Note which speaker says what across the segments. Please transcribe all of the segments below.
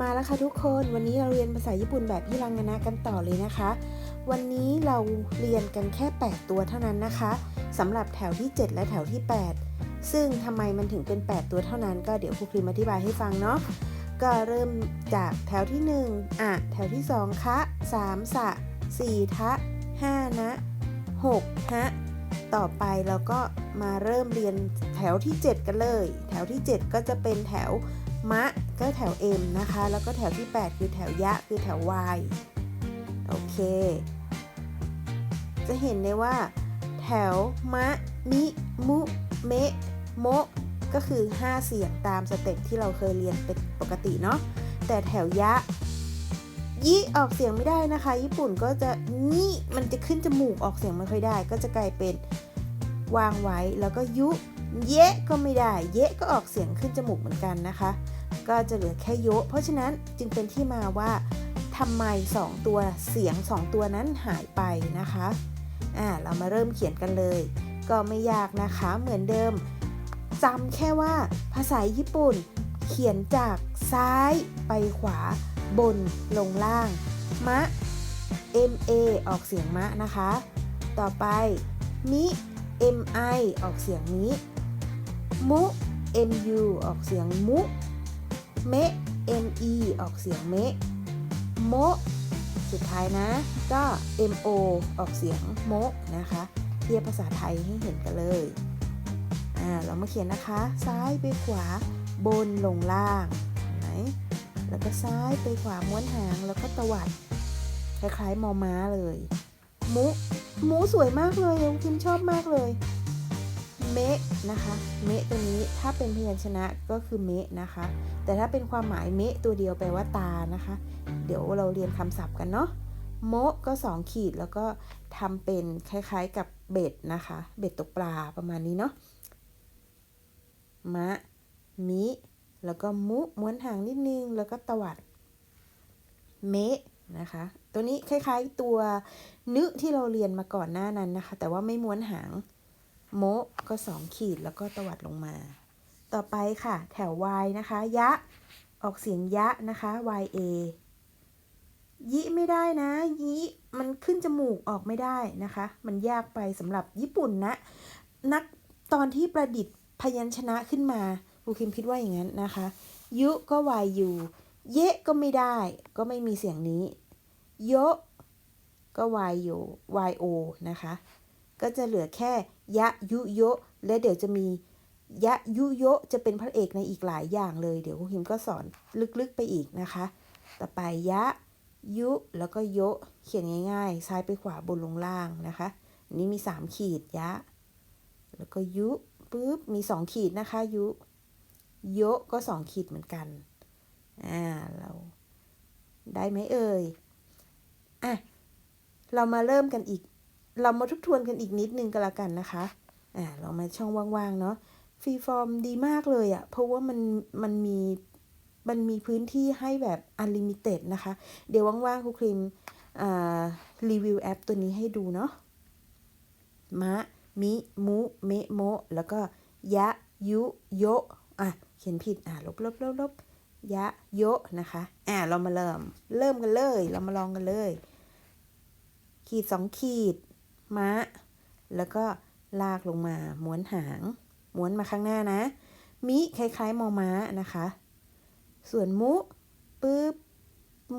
Speaker 1: มาแล้วค่ะทุกคนวันนี้เราเรียนภาษาญี่ปุ่นแบบฮิรังนะกันต่อเลยนะคะ วันนี้เราเรียนกันแค่ 8 ตัวเท่านั้นนะคะสำหรับแถวที่ 7 และแถวที่ 8 ซึ่งทำไมมันถึงเป็น 8 ตัวเท่านั้นก็เดี๋ยวครูครีมอธิบายให้ฟังเนาะก็เริ่มจากแถวที่ 1อะแถวที่ 2 คะ 3 สะ 4 ทะ 5 นะ 6 ฮะ ต่อไปเราก็มาเริ่มเรียนแถวที่ 7 กันเลย แถวที่ 7 ก็จะเป็นแถวมะ ก็แถว M นะคะ แล้วก็แถวที่ 8 คือแถวยะคือแถว Y โอเค จะเห็นได้ว่า แถว มะ มิ มุ เมะ โมะ ก็คือ 5 เสียงตามสเต็ปที่เราเคยเรียนเป็นปกติเนาะ แต่แถวยะยิออกเสียงไม่ได้นะคะ ญี่ปุ่นก็จะนี่มันจะขึ้นจมูกออกเสียงไม่ค่อยได้ ก็จะกลายเป็นวางไว้แล้วก็ยุ เยะก็ไม่ได้ เยะก็ออกเสียงขึ้นจมูกเหมือนกันนะคะ ก็จะเหลือแค่โยเพราะฉะนั้นจึงเป็นที่มาว่าทำไม 2 ตัวเสียง 2 ตัวนั้นหายไปนะคะอ่าเรามาเริ่มเขียนกันเลย ก็ไม่ยากนะคะเหมือนเดิมจำแค่ว่าภาษาญี่ปุ่น เขียนจากซ้ายไปขวา บนลงล่าง มะ m a ออกเสียงมะนะคะ ต่อไป มิ m i ออกเสียงมิ มุ m u ออกเสียงมุ เมะ m e ออกเสียงเมะโมสุดท้ายนะ ก็ m o ออกเสียงโมนะคะเทียบภาษาไทยให้เห็นกันเลยอ่าเรามาเขียนนะคะ ซ้ายไปขวาบนลงล่างไหนแล้วก็ซ้ายไปขวาม้วนหางแล้วก็ตวัดคล้ายๆมอม้าเลย มุหมูสวยมากเลยคิมชอบมากเลย เมะนะคะ เมะตัวนี้ถ้าเป็นพยัญชนะก็คือเมะนะคะ แต่ถ้าเป็นความหมายเมะตัวเดียวแปลว่าตานะคะ เดี๋ยวเราเรียนคำศัพท์กันเนาะ โมะก็ 2 ขีดแล้วก็ทำเป็นคล้ายๆกับเบ็ดนะคะ เบ็ดตกปลาประมาณนี้เนาะ มะ มิ แล้วก็มุ ม้วนหางนิดนึง แล้วก็ตวัด เมะนะคะ ตัวนี้คล้ายๆตัวนึที่เราเรียนมาก่อนหน้านั้นนะคะ แต่ว่าไม่ม้วนหาง โมก็2ขีดแล้วก็ตวัดลงมา ต่อไปค่ะ แถว y นะคะ ยะ ออกเสียงยะนะคะ y a ยิไม่ได้นะ ยิมันขึ้นจมูกออกไม่ได้นะคะ มันยากไปสำหรับญี่ปุ่นนะ นักตอนที่ประดิษฐ์พยัญชนะขึ้นมาครูคิมคิดว่าอย่างนั้นนะคะ ยุก็ y u เยะก็ไม่ได้ ก็ไม่มีเสียงนี้ โยะก็ y u y o นะคะ ก็จะเหลือแค่ยะยุโยะ และเดี๋ยวจะมียะยุโยะจะเป็นพระเอกในอีกหลายอย่างเลย เดี๋ยวครูคิมก็สอนลึกๆไปอีกนะคะ ต่อไปยะยุแล้วก็โยะเขียนง่ายๆ ซ้ายไปขวาบนลงล่างนะคะ อันนี้มี 3 ขีดยะ แล้วก็ยุปุ๊บมี 2 ขีดนะคะยุโยะก็ 2 ขีดเหมือนกัน อ่า เราได้ไหมเอ่ย อะ เรามาเริ่มกันอีก เรามาทบทวนกันอีกนิดนึงก็แล้วกันนะคะอ่าเรามาช่องว่างๆเนาะฟรีฟอร์มดีมากเลยอะ่ะ เพราะว่ามันมันมีมันมีพื้นที่ให้แบบ unlimited นะคะ เดี๋ยวว่างๆครูครีมอ่ารีวิวแอปตัวนี้ให้ดูเนาะมะ มิ มุ เมโม แล้วก็ ยะ ยุ โยะอะ เขียนผิด อะ ลบลบลบลบยะ โยะนะคะ อะ เรามาเริ่ม เริ่มกันเลย เรามาลองกันเลย ขีดสองขีด มะแล้วก็ลากลงมาม้วนหาง ม้วนมาข้างหน้านะ มิคล้ายๆมอม้านะคะ ส่วนมุปึ๊บ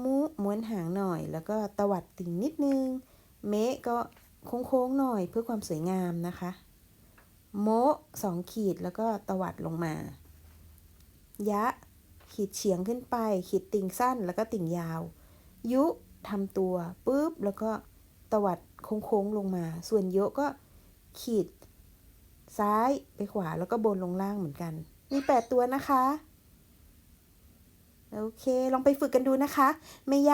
Speaker 1: มุม้วนหางหน่อย แล้วก็ตวัดติ่งนิดนึง เมะก็โค้งๆหน่อยเพื่อความสวยงามนะคะ โมสองขีดแล้วก็ตวัดลงมา ยะ ขีดเฉียงขึ้นไป ขีดติ่งสั้นแล้วก็ติ่งยาว ยุทำตัวปุ๊บแล้วก็ ตวัดโค้งๆลงมา ส่วนโยะก็ขีด ซ้ายไปขวาแล้วก็บนลงล่างเหมือนกัน มีแปดตัวนะคะ โอเค ลองไปฝึกกันดูนะคะ ไม่ยาก